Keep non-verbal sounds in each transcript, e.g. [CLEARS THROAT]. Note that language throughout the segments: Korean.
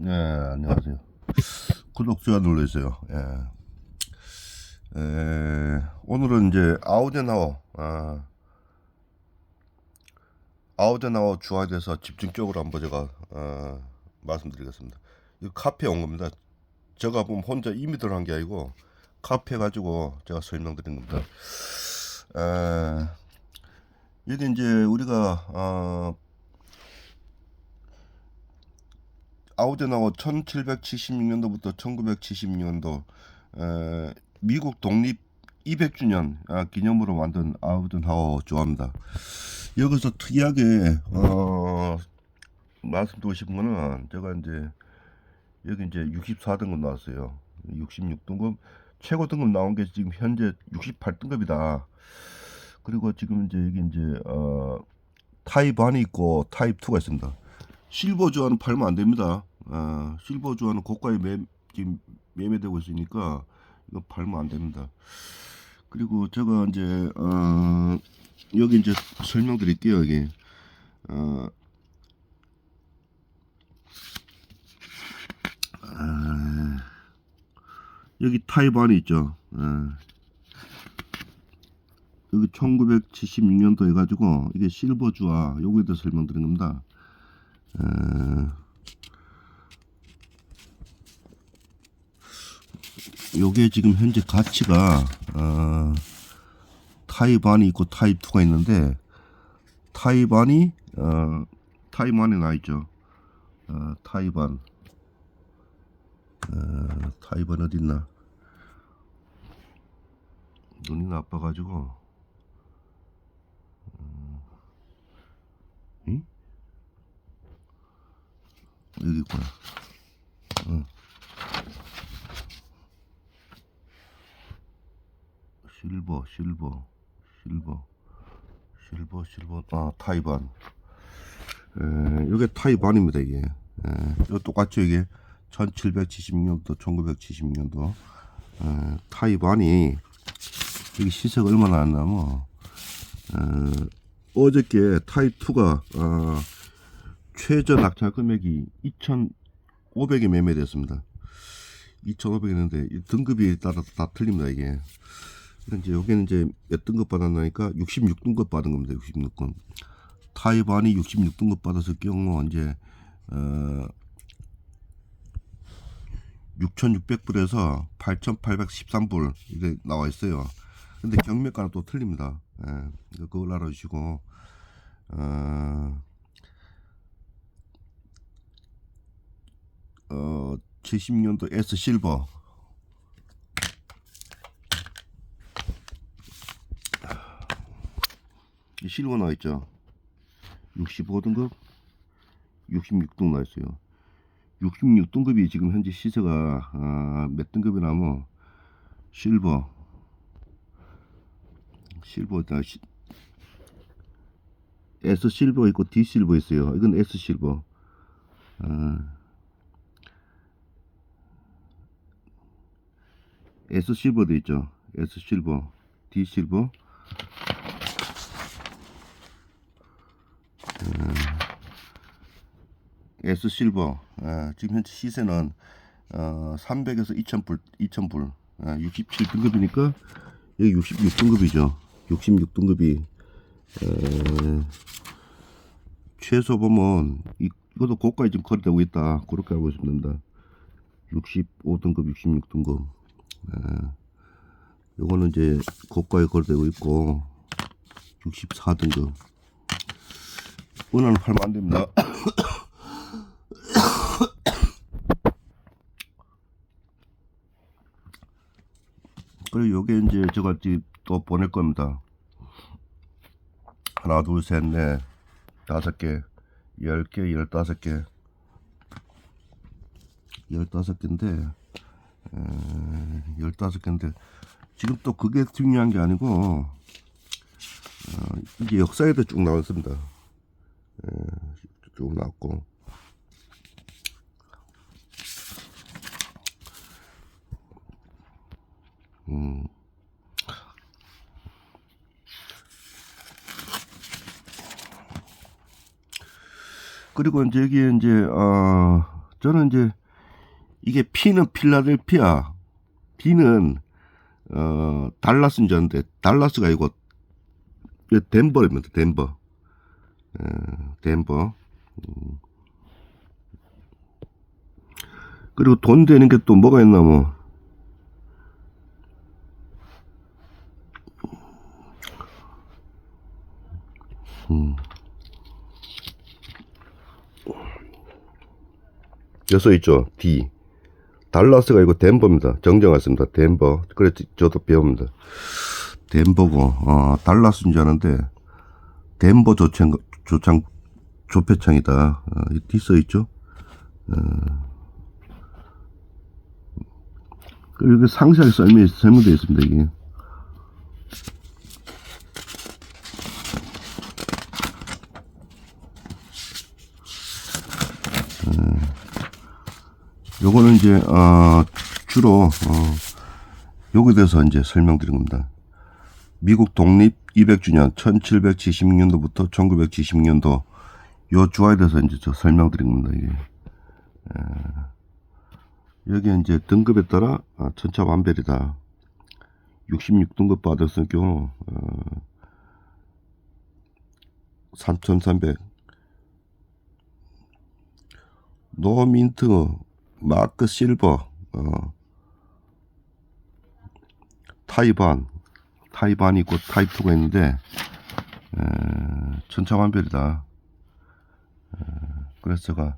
네, 안녕하세요. 구독, 좋아요 눌러주세요. 예. 에, 오늘은 이제 아우젠하워, 아, 아우젠하워 주화에 대해서 집중적으로 한번 제가, 어, 말씀드리겠습니다. 이 카페 온 겁니다. 제가 보면 혼자 임이 들어간 게 아니고, 카페 가지고 제가 설명드린 겁니다. 에, 여기 이제 우리가, 어, 아우젠하워 1776년도부터 1976년도 에, 미국 독립 200주년 아, 기념으로 만든 아우젠하워 좋아합니다. 여기서 특이하게 어, 말씀드리고 싶은 거는 제가 이제 여기 이제 64등급 나왔어요. 66등급 최고 등급 나온 게 지금 현재 68등급이다. 그리고 지금 이제 여기 이제 어, 타입 1이 있고 타입 2가 있습니다. 실버 주화는 팔면 안 됩니다. 아, 실버 주화는 고가에 매, 지금 매매되고 있으니까 이거 팔면 안 됩니다. 그리고 제가 이제 어, 여기 이제 설명드릴게요. 여기 어, 아, 여기 타입 안이 있죠. 아, 여기 1976년도 해가지고 이게 실버 주화 요거에 대해서 설명드린 겁니다. 어, 요게 지금 현재 가치가 어, 타입 1이 있고 타입 2가 있는데 타입 1이 어, 타입 1에 나 있죠. 어, 타입 1 어, 타입 1 어디 있나? 눈이 나빠가지고 여기 있구나. 응. 실버, 실버, 실버, 실버, 실버. 아, 타이반. 에, 이게 타이반입니다, 이게. 에, 이거 똑같죠, 이게. 1776년도, 1976년도. 에, 타이반이, 이게 시세가 얼마나 안 나면, 에, 어저께 타입2가, 어, 최저 낙찰 금액이 2,500에 매매됐습니다. 2,500이었는데 이 등급이 따라 다 틀립니다 이게. 근데 이제 여기는 이제 몇 등급 받았나니까 66등급 받은 겁니다. 66급. 타이반이 66등급 받았을 경우 이제 어 6,600불에서 8,813불 이게 나와 있어요. 근데 경매가는 또 틀립니다. 예, 그걸 알아주시고 어, 어 70년도 S 실버 이 실버 나와 있죠. 65등급, 66등 나와 있어요. 66등급이 지금 현재 시세가 아, 몇 등급이 나면 실버, 실버 다 시, S 실버 있고 D 실버 있어요. 이건 S 실버. 아, S 실버도 있죠. S 실버, D 실버. S 실버 아, 지금 현재 시세는 어, 300에서 2,000불 2,000불 아, 67등급이니까 여기 66등급이죠 66등급이 에, 최소 보면 이, 이것도 고가에 지금 거래되고 있다 그렇게 알고 있습니다 65등급 66등급 에, 요거는 이제 고가에 거래되고 있고 64등급. 오늘은 팔면 안 됩니다. [COUGHS] 그리고 요게 이제 제가 또 보낼 겁니다. 하나, 둘, 셋, 넷, 다섯 개, 열 개, 열다섯 개, 열다섯 개인데, 에, 열다섯 개인데, 지금 또 그게 중요한 게 아니고, 어, 이게 역사에도 쭉 나왔습니다. 에, 쭉 나왔고, 음. 그리고 이제 여기에 이제 어 저는 이제 이게 P는 필라델피아, D는 어 달라스인 줄 알았는데 달라스가 이게 덴버입니다. 덴버. 어, 덴버. 음. 그리고 돈 되는 게 또 뭐가 있나 뭐. 음. 여섯 있죠. D. 달라스가 이거 덴버입니다. 정정했습니다. 덴버. 그래 저도 배웁니다. 덴버고 어, 달라스인 줄 아는데 덴버 조창 조창 조폐창이다. 어, 이 D 써 있죠. 어. 이게 상세하게 설명 설명되어 있습니다. 이게. 요거는 이제 어, 주로 어, 요거에 대해서 이제 설명드린 겁니다. 미국 독립 200주년 1776년도부터 1976년도 요 주화에 대해서 이제 저 설명드린 겁니다. 이게. 에, 여기 이제 등급에 따라 아, 천차만별이다. 66등급 받았을 경우 어, 3,300 노민트 마크 실버 어, 타이반 타이반이 있고 타이프가 있는데 에, 천차만별이다 에, 그래서 제가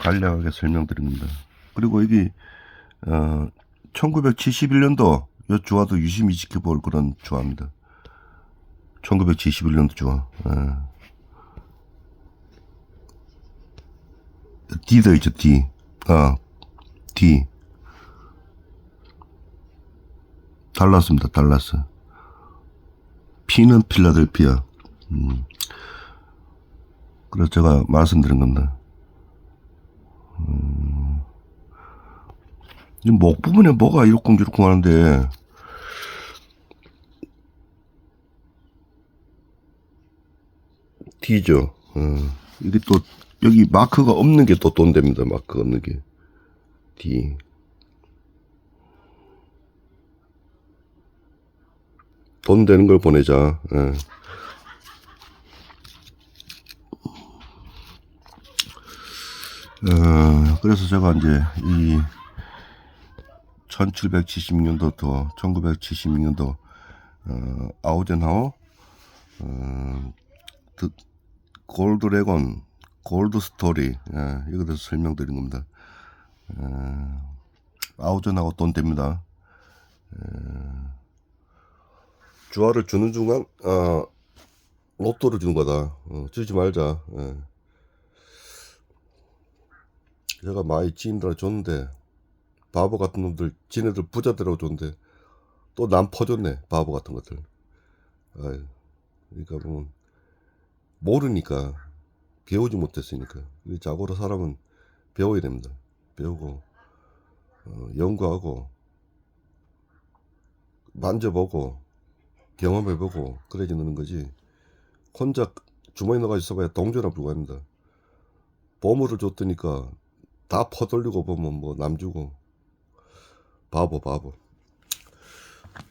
간략하게 설명드립니다 그리고 여기 어, 1971년도 이 주화도 유심히 지켜볼 그런 주화입니다 1971년도 주화 에. D도 있죠, D. 아, D. 달랐습니다, 달랐어. P는 필라델피아. 음. 그래서 제가 말씀드린 겁니다. 음. 이목 부분에 뭐가 이렇쿵저렇쿵 하는데, D죠. 어. 이게 또, 여기 마크가 없는 게 또 돈 됩니다. 마크 없는 게. D. 돈 되는 걸 보내자. 예. 어, 그래서 제가 이제 이 1776년도부터 1976년도 어, 아우젠하워 어, 드- 골드레곤 골드 스토리 예, 이거 대해서 설명드린 겁니다. 어, 아우전하고 돈 됩니다. 예, 주화를 주는 중간 어, 로또를 주는 거다. 어, 주지 말자. 예. 제가 많이 지인들한테 줬는데 바보 같은 놈들 지네들 부자들하고 줬는데 또 남 퍼줬네 바보 같은 것들. 아유, 그러니까 보면 모르니까 배우지 못했으니까. 이 자고로 사람은 배워야 됩니다. 배우고, 어, 연구하고, 만져보고, 경험해보고, 그래야지 느는 거지. 혼자 주머니 넣어가 있어봐야 동전나 불과합니다. 보물을 줬더니까 다 퍼돌리고 보면 뭐 남주고, 바보, 바보.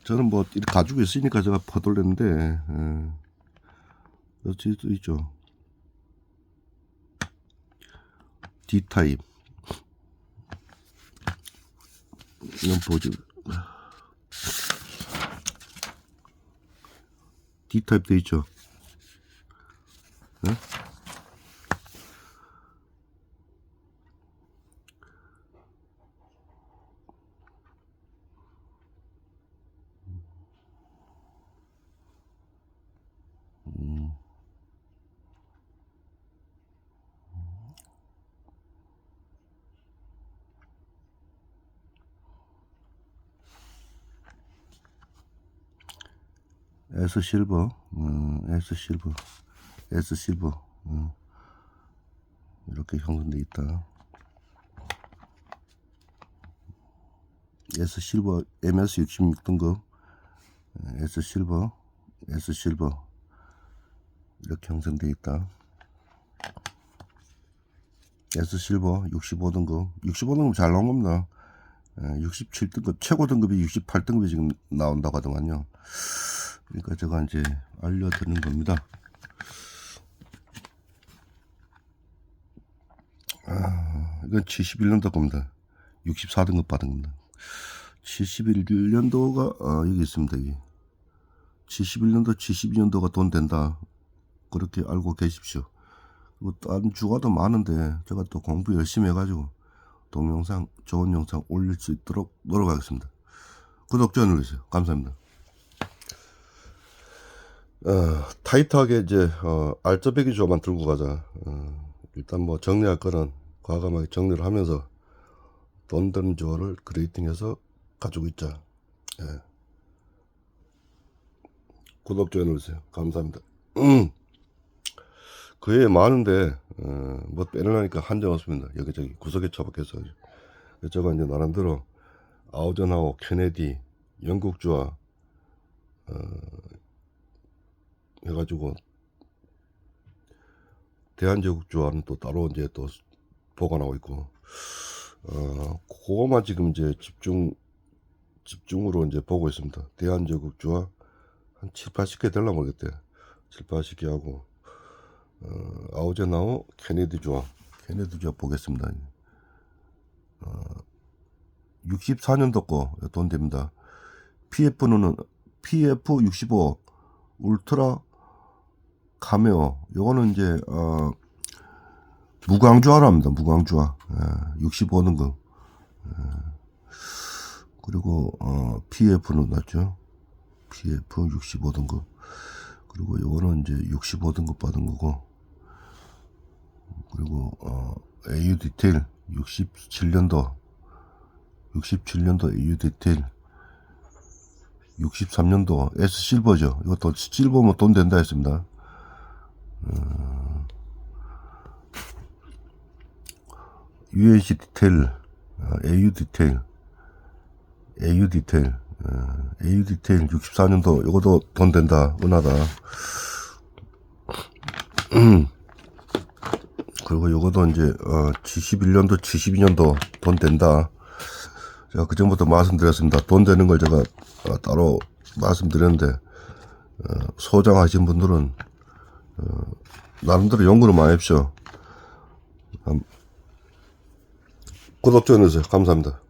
저는 뭐, 이렇게 가지고 있으니까 제가 퍼돌렸는데, 예. 또 있죠. D타입. 이건 보지? D타입 돼 있죠? 네? S 실버. 음, S 실버. S 실버. 음. 이렇게 형성돼 있다. S 실버 MS 66등급. S 실버 S 실버. 이렇게 형성돼 있다. S 실버 65등급. 65등급 잘 나온 겁니다. 67등급 최고 등급이 68등급이 지금 나온다고 하더만요 그러니까 제가 이제 알려드리는 겁니다. 아, 이건 71년도 겁니다. 64등급 받은 겁니다. 71년도가 아, 여기 있습니다 여기. 71년도 72년도가 돈 된다. 그렇게 알고 계십시오. 그리고 다른 주가도 많은데 제가 또 공부 열심히 해가지고 동영상 좋은 영상 올릴 수 있도록 노력하겠습니다. 구독 자 눌러주세요. 감사합니다 어, 타이트하게 이제 어, 알짜배기 조만 들고 가자. 어, 일단 뭐 정리할 거는 과감하게 정리를 하면서 돈 되는 조를 그레이팅해서 가지고 있자. 예. 구독 좋아요 눌러주세요. 감사합니다. 음. 그 외에 많은데 어, 뭐 빼려니까 한정 없습니다. 여기저기 구석에 처박혀서. 제가 이제 나름대로 아우전하고 케네디 영국주와 어, 해가지고 대한제국주와는 또 따로 이제 또 보관하고 있고 어 그거만 지금 이제 집중 집중으로 이제 보고 있습니다. 대한제국주와 한 7, 80개 될라 모르겠대. 7, 80개 하고 어, 아우제나우 케네디 주와 케네디 주와 보겠습니다. 어, 64년도 거 돈 됩니다. PF는 PF65 울트라 카메오 요거는 이제 어 무광주화랍니다 무광주화 예, 65등급 예. 그리고 어 PF는 맞죠 PF 65등급 그리고 요거는 이제 65등급 받은 거고 그리고 어 AU 디테일 67년도 67년도 AU 디테일 63년도 S 실버죠. 이것도 실버면 돈 된다 했습니다. 어, UNC 디테일, 어, AU 디테일, AU 디테일, 어, AU 디테일 64년도 이것도 돈 된다. 은하다. 음. [CLEARS THROAT] 그리고 요거도 이제 어, 71년도, 72년도 돈 된다. 제가 그 전부터 말씀드렸습니다. 돈 되는 걸 제가 어, 따로 말씀드렸는데 어, 소장하신 분들은 어, 나름대로 연구를 많이. 음, 구독 좀 해주세요. 감사합니다.